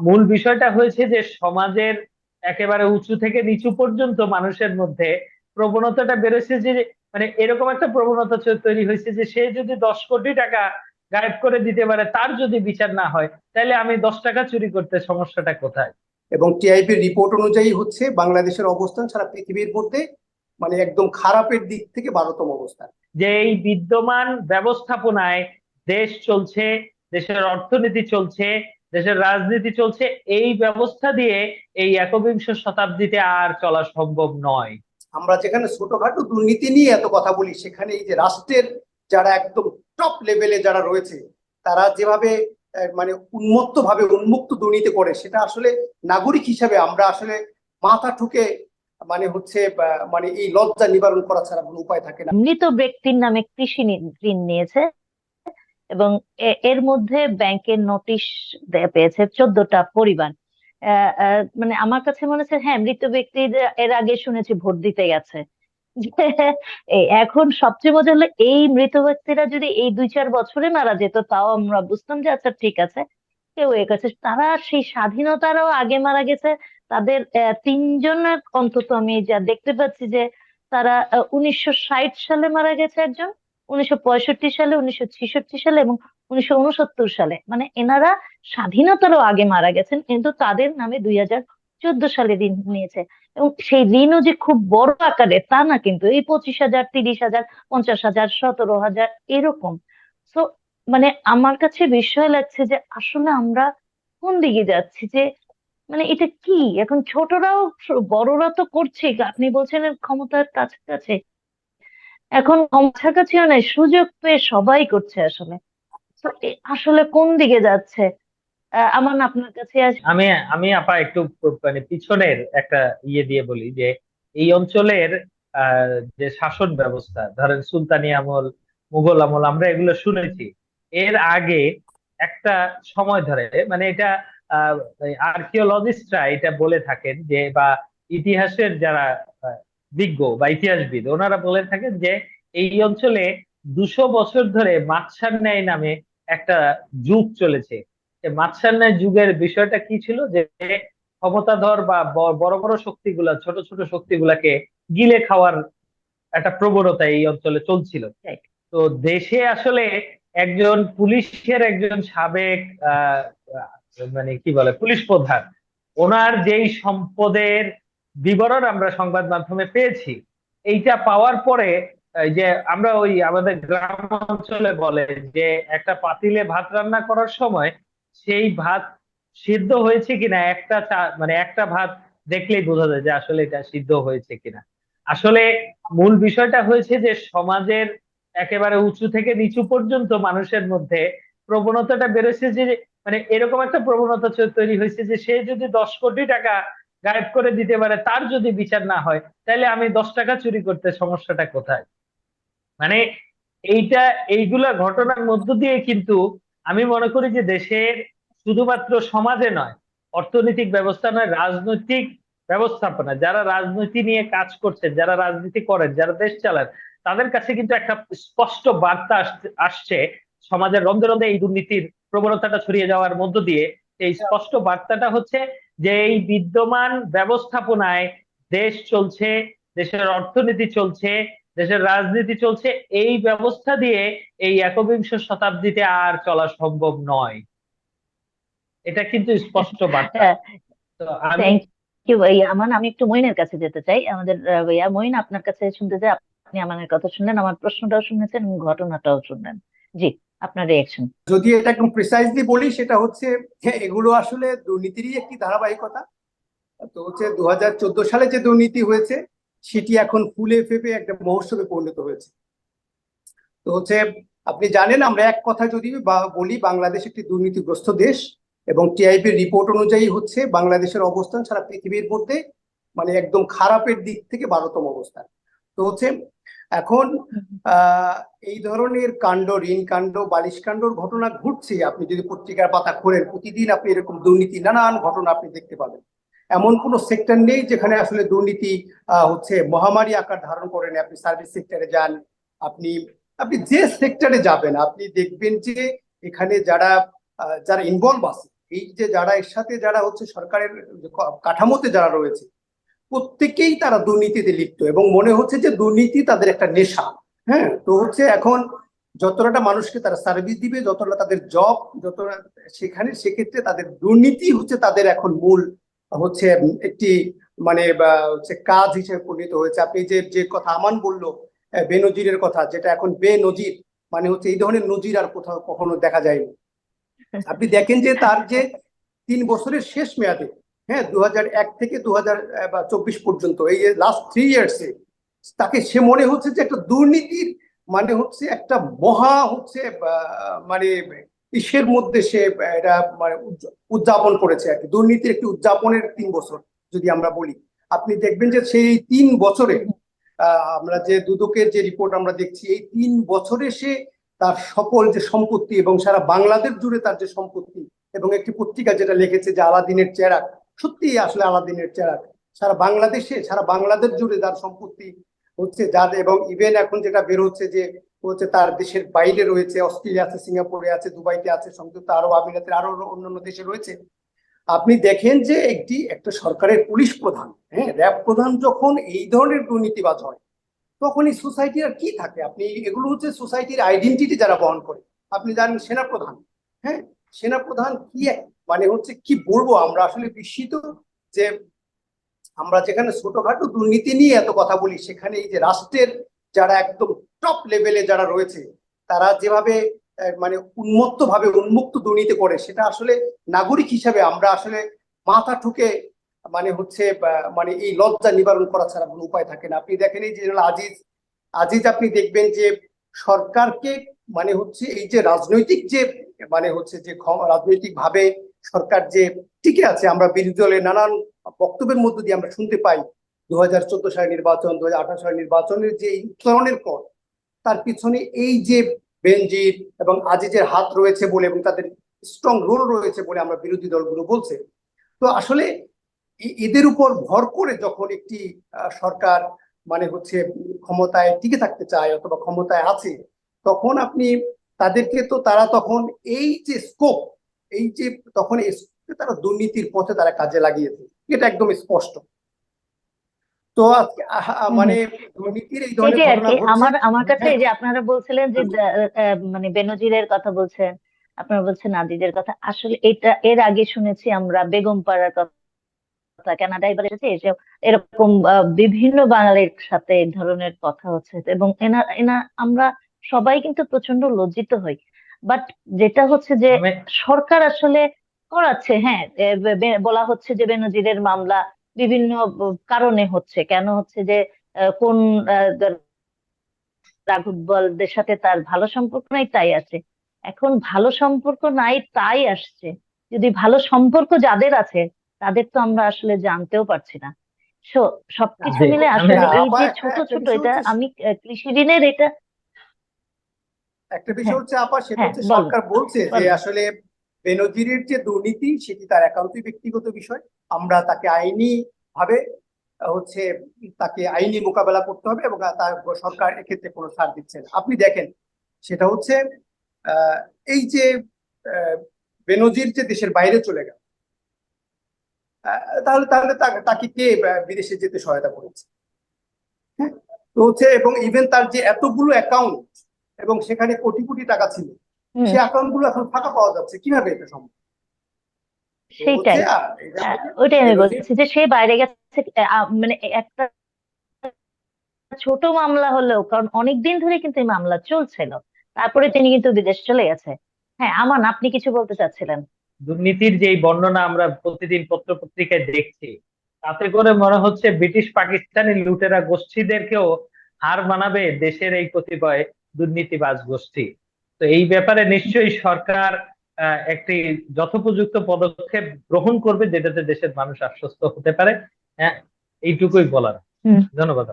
মূল বিষয়টা হয়েছে যে সমাজের একেবারে উঁচু থেকে নিচু পর্যন্ত মানুষের মধ্যে প্রবণতাটা বেড়েছে যে মানে এরকম একটা প্রবণতা তৈরি হয়েছে যে সে যদি দশ কোটি টাকা গায়েব করে দিতে পারে তার যদি বিচার না হয় তাহলে আমি দশ টাকা চুরি করতে সমস্যাটা কোথায়? এবং টিআইবির রিপোর্ট অনুযায়ী হচ্ছে বাংলাদেশের অবস্থান সারা পৃথিবীর মধ্যে মানে একদম খারাপের দিক থেকে বারোতম অবস্থান। যে এই বিদ্যমান ব্যবস্থাপনায় দেশ চলছে দেশের অর্থনীতি চলছে দেশের রাজনীতি চলছে এই ব্যবস্থা দিয়ে এই একবিংশ শতাব্দীতে আর চলা সম্ভব নয়। আমরা যেখানে ছোটখাটো দুর্নীতি নিয়ে এত কথা বলি সেখানে এই যে রাষ্ট্রের যারা একদম টপ লেভেলে যারা রয়েছে তারা যেভাবে আহ, মানে উন্মত্ত ভাবে উন্মুক্ত দুর্নীতি করে সেটা আসলে নাগরিক হিসাবে আমরা আসলে মাথা ঠুকে মানে হচ্ছে আহ, মানে এই লজ্জা নিবারণ করা ছাড়া কোনো উপায় থাকে না। মৃত ব্যক্তির নামে কৃষি ঋণ নিয়েছে। এবং এর মধ্যে ব্যাংকের নোটিশ পেয়েছে চোদ্দটা পরিবার। মানে আমার কাছে মনে হচ্ছে হ্যাঁ মৃত ব্যক্তির এর আগে শুনেছি, ভোট দিতে গেছে। এখন সবচেয়ে মজা হলো, এই মৃত ব্যক্তিরা যদি এই দুই চার বছরে মারা যেত, তাও আমরা বুঝতাম যে আচ্ছা ঠিক আছে, কেউ এ কাছে তারা সেই স্বাধীনতারও আগে মারা গেছে। তাদের তিনজনের অন্তত আমি যা দেখতে পাচ্ছি যে, তারা উনিশশো ষাট সালে মারা গেছে একজন উনিশশো পঁয়ষট্টি সালে, উনিশশো ছেষট্টি সালে এবং উনিশশো উনসত্তর সালে। মানে এনারা স্বাধীনতারও আগে মারা গেছেন, কিন্তু তাদের নামে দুই হাজার চোদ্দ সালে ঋণ নিয়েছে। এবং সেই ঋণও যে খুব বড় আকারে, তা না কিন্তু, এই পঁচিশ হাজার, তিরিশ হাজার, পঞ্চাশ হাজার, সতেরো হাজার এরকম। তো মানে আমার কাছে বিষয় লাগছে যে আসলে আমরা কোন দিকে যাচ্ছি যে মানে এটা কি? এখন ছোটরাও, বড়রা তো করছে আপনি বলছেন ক্ষমতার কাছাকাছি। এখন কাছাকাছিও নাই, সুযোগ পেয়ে সবাই করছে আসলে। আসলে কোন দিকে যাচ্ছে? আমার আপনার কাছে আমি আমি আপা একটু মানে পিছনের একটা ইয়ে দিয়ে বলি যে, এই অঞ্চলের যে শাসন ব্যবস্থা, ধরেন সুলতানি আমল, মুঘল আমল, আমরা এগুলো শুনেছি। এর আগে একটা সময় ধরে মানে এটা আর্কিওলজিস্টরা এটা বলে থাকেন যে, বা ইতিহাসের যারা বিজ্ঞ বা ইতিহাসবিদ। ওনারা বলে থাকেন যে এই অঞ্চলে দুশো বছর ধরে মাৎসার ন্যায় নামে একটা যুগ চলেছে। এই ন্যায় যুগের বিষয়টা কি ছিল? যে ক্ষমতাধর বা বড় বড় শক্তিগুলা ছোট ছোট শক্তিগুলাকে গিলে খাওয়ার একটা প্রবণতা এই অঞ্চলে চলছিল. তো দেশে আসলে একজন পুলিশের একজন সাবেক মানে কি বলে পুলিশ প্রধান ওনার যেই সম্পদের বিবরণ আমরা সংবাদ মাধ্যমে পেয়েছি। এইটা পাওয়ার পরে যে আমরা ওই আমাদের গ্রাম অঞ্চলে বলে যে একটা পাতিলে ভাত রান্না করার সময় সেই ভাত সিদ্ধ হয়েছে কিনা, একটা মানে একটা ভাত দেখলেই বোঝা যায় যে আসলে এটা সিদ্ধ হয়েছে কিনা। আসলে মূল বিষয়টা হয়েছে যে সমাজের একেবারে উঁচু থেকে নিচু পর্যন্ত মানুষের মধ্যে প্রবণতাটা বেড়েছে যে মানে এরকম একটা প্রবণতা তৈরি হয়েছে যে সে যদি দশ কোটি টাকা গায়েব করে দিতে পারে, তার যদি বিচার না হয়, তাহলে আমি দশ টাকা চুরি করতে সমস্যাটা কোথায়? মানে এইটা, এইগুলা ঘটনার মধ্য দিয়ে কিন্তু আমি মনে করি যে দেশের শুধুমাত্র সমাজে নয়, অর্থনৈতিক ব্যবস্থা নয়, রাজনৈতিক ব্যবস্থাপনা, যারা রাজনীতি নিয়ে কাজ করছেন, যারা রাজনীতি করেন, যারা দেশ চালান, তাদের কাছে কিন্তু একটা স্পষ্ট বার্তা আসছে- সমাজের রন্ধে রন্ধে এই দুর্নীতির প্রবণতাটা ছড়িয়ে যাওয়ার মধ্য দিয়ে। এই স্পষ্ট বার্তাটা হচ্ছে যে এই বিদ্যমান ব্যবস্থাপনায় দেশ চলছে দেশের অর্থনীতি চলছে দেশের রাজনীতি চলছে এই ব্যবস্থা দিয়ে এই একবিংশ শতাব্দীতে আর চলা সম্ভব নয়। এটা কিন্তু স্পষ্ট বার্তা। হ্যাঁ। তো আমি থ্যাংক আমান আমি একটু মইনের কাছে যেতে চাই। আমাদের ভাইয়া মইন আপনার কাছে শুনতে চাই। আপনি আমানের কথা শুনলেন আমার প্রশ্নটাও শুনেছেন ঘটনাটাও শুনলেন। জি। আপনার রিয়াকশন যদি এটা একদম প্রিসাইজলি বলি, সেটা হচ্ছে যে এগুলো আসলে দুর্নীতিরই একটি ধারাবাহিকতা। তো হচ্ছে দু চোদ্দ সালে যে দুর্নীতি হয়েছে, সেটি এখন ফুলে ফেপে একটা মহোৎসবে পরিণত হয়েছে। তো হচ্ছে, আপনি জানেন, আমরা এক কথা যদি বলি, বাংলাদেশ একটি দুর্নীতিগ্রস্ত দেশ এবং টিআইবির রিপোর্ট অনুযায়ী হচ্ছে, বাংলাদেশের অবস্থান সারা পৃথিবীর মধ্যে মানে একদম খারাপের দিক থেকে বারোতম অবস্থান। তো হচ্ছে এখন এই ধরনের কাণ্ড ঋণ কাণ্ড বালিশ কাণ্ডর ঘটনা ঘটছে। আপনি যদি পত্রিকার পাতা খোলেন প্রতিদিন আপনি এরকম দুর্নীতি নানান ঘটনা আপনি দেখতে পাবেন। এমন কোনো সেক্টর নেই যেখানে আসলে দুর্নীতি হচ্ছে মহামারী আকার ধারণ করেন আপনি সার্ভিস সেক্টরে যান আপনি আপনি যে সেক্টরে যাবেন আপনি দেখবেন যে এখানে যারা যারা ইনভলভ আছে এই যে যারা এর সাথে যারা হচ্ছে সরকারের কাঠামোতে যারা রয়েছে প্রত্যেকেই তারা দুর্নীতিতে লিপ্ত এবং মনে হচ্ছে যে দুর্নীতি তাদের একটা নেশা। হ্যাঁ তো হচ্ছে এখন যতটা মানুষকে তারা সার্ভিস দিবে, যতটা তাদের জব যতটা সেখানে সেক্ষেত্রে তাদের দুর্নীতি হচ্ছে তাদের এখন মূল হচ্ছে একটি মানে হচ্ছে কাজ হিসেবে পরিণত হয়েছে। আপনি যে যে কথা আমান বলল বেনজিরের কথা, যেটা এখন বেনজির মানে হচ্ছে এই ধরনের নজির আর কোথাও কখনো দেখা যায়নি। আপনি দেখেন যে তার যে তিন বছরের শেষ মেয়াদে হ্যাঁ দু থেকে দু বা চব্বিশ পর্যন্ত, এই লাস্ট থ্রি ইয়ার্সে তাকে সে মনে হচ্ছে যে একটা দুর্নীতির মানে হচ্ছে একটা মহা হচ্ছে মানে ইসের মধ্যে সে এটা মানে উদযাপন করেছে আর কি। দুর্নীতির একটি উদযাপনের তিন বছর যদি আমরা বলি। আপনি দেখবেন যে সেই তিন বছরে আমরা যে দুদকের যে রিপোর্ট আমরা দেখছি, এই তিন বছরে সে তার সকল যে সম্পত্তি এবং সারা বাংলাদেশ জুড়ে তার যে সম্পত্তি এবং একটি পত্রিকা যেটা লিখেছে যে আলাদিনের চেরাক সত্যি আসলে আলাদিনের চেরাক সারা বাংলাদেশে, সারা বাংলাদেশ জুড়ে যার সম্পত্তি হচ্ছে যার এবং ইভেন এখন যেটা বের হচ্ছে যে হচ্ছে তার দেশের বাইরে রয়েছে, অস্ট্রেলিয়া আছে, সিঙ্গাপুরে আছে, দুবাইতে আছে, সংযুক্ত আরব আমিরাতের আরও অন্যান্য দেশে রয়েছে। আপনি দেখেন যে একটি, একটা সরকারের পুলিশ প্রধান হ্যাঁ র্যাব প্রধান যখন এই ধরনের দুর্নীতিবাজ হয় তখন এই সোসাইটির আর কি থাকে? আপনি এগুলো হচ্ছে সোসাইটির আইডেন্টিটি যারা বহন করে। আপনি জানেন সেনাপ্রধান হ্যাঁ সেনাপ্রধান কি এক- মানে হচ্ছে কি বলব, আমরা আসলে বিস্মিত যে আমরা যেখানে ছোটখাটো দুর্নীতি নিয়ে এত কথা বলি, সেখানে এই যে রাষ্ট্রের যারা একদম টপ লেভেলে যারা রয়েছে, তারা যেভাবে মানে উন্মত্ত ভাবে উন্মুক্ত দুর্নীতি করে, সেটা আসলে নাগরিক হিসাবে আমরা আসলে মাথা ঠুকে মানে হচ্ছে মানে এই লজ্জা নিবারণ করা ছাড়া কোনো উপায় থাকে না। আপনি দেখেন এই জেনারেল আজিজ আজিজ আপনি দেখবেন যে সরকারকে মানে হচ্ছে এই যে রাজনৈতিক যে মানে হচ্ছে যে রাজনৈতিক ভাবে সরকার যে টিকে আছে, আমরা বিরোধী দলের নানান বক্তব্যের মধ্য দিয়ে আমরা শুনতে পাই দু হাজার চোদ্দ সালের নির্বাচন দু হাজার আঠারো সালের নির্বাচনের যে উত্তরণের পর তার পিছনে এই যে বেনজির এবং আজিজের হাত রয়েছে বলে এবং তাদের স্ট্রং রোল রয়েছে বলে আমরা বিরোধী দলগুলো বলছে। তো আসলে এদের উপর ভর করে যখন একটি সরকার মানে হচ্ছে ক্ষমতায় টিকে থাকতে চায় অথবা ক্ষমতায় আছে, তখন আপনি তাদেরকে তো তারা তখন এই যে স্কোপ এই যে তখন তারা দুর্নীতির পথে তারা কাজে লাগিয়েছে এটা একদম স্পষ্ট। তো মানে দুর্নীতির এই ধরনের আমার আমার কাছে হ্যাঁ। এই যে আপনারা বলছিলেন যে মানে বেনজিরের কথা বলছেন আপনারা বলছেন নাদিদের কথা আসলে এটা এর আগে শুনেছি আমরা বেগম পাড়ার কথা কানাডায় এবার এসেছে এসে এরকম বিভিন্ন বাঙালির সাথে এই ধরনের কথা হচ্ছে। এবং এনা এনা আমরা সবাই কিন্তু প্রচণ্ড লজ্জিত হই। বাট যেটা হচ্ছে যে সরকার আসলে করাচ্ছে হ্যাঁ বলা হচ্ছে যে বেনজিরের মামলা বিভিন্ন কারণে হচ্ছে। কেন হচ্ছে যে কোন আহ, রাঘববোয়ালদের সাথে তার ভালো সম্পর্ক নাই তাই আছে। এখন ভালো সম্পর্ক নাই তাই আসছে। যদি ভালো সম্পর্ক যাদের আছে তাদের তো আমরা আসলে জানতেও পারছি না। সো সবকিছু মিলে আসলে এই যে ছোট ছোট এটা আমি কৃষি ঋণের এটা একটা বিষয় হচ্ছে আপা সেটা হ্যাঁ, হচ্ছে সরকার বলছে যে আসলে বেনজিরের যে দুর্নীতি সেটি তার একান্তই ব্যক্তিগত বিষয়। আমরা তাকে আইনি ভাবে হচ্ছে তাকে আইনি মোকাবেলা করতে হবে এবং তার সরকার এক্ষেত্রে কোনো ছাড় দিচ্ছে না। আপনি দেখেন সেটা হচ্ছে আহ, এই যে বেনজির যে দেশের বাইরে চলে গেল তাহলে তাহলে তাকে কে বিদেশে যেতে সহায়তা করেছে? হ্যাঁ তো হচ্ছে এবং ইভেন তার যে এতগুলো অ্যাকাউন্ট এবং সেখানে কোটি কোটি টাকা ছিল। সেই অ্যাকাউন্টগুলো এখন ফাঁকা পাওয়া যাচ্ছে। কীভাবে এটা সম্ভব? সেইটাই। ওইটাই আমি বলছি যে সে বাইরে গেছে মানে একটা ছোট মামলা হলেও কারণ অনেকদিন ধরে কিন্তু এই মামলা চলছিল। তারপরে তিনি কিন্তু বিদেশ চলে গেছে। হ্যাঁ আমান আপনি কিছু বলতে চাচ্ছিলেন? দুর্নীতির যে বর্ণনা আমরা প্রতিদিন পত্র পত্রিকায় দেখছি তাতে করে মনে হচ্ছে ব্রিটিশ পাকিস্তানি লুটেরা গোষ্ঠীদেরকেও হার মানাবে দেশের এই কতিপয় দুর্নীতিবাজ গোষ্ঠী। তো এই ব্যাপারে নিশ্চয়ই সরকার আহ, একটি যথোপযুক্ত পদক্ষেপ গ্রহণ করবে যেটাতে দেশের মানুষ আশ্বস্ত হতে পারে। হ্যাঁ এইটুকুই বলার। ধন্যবাদ।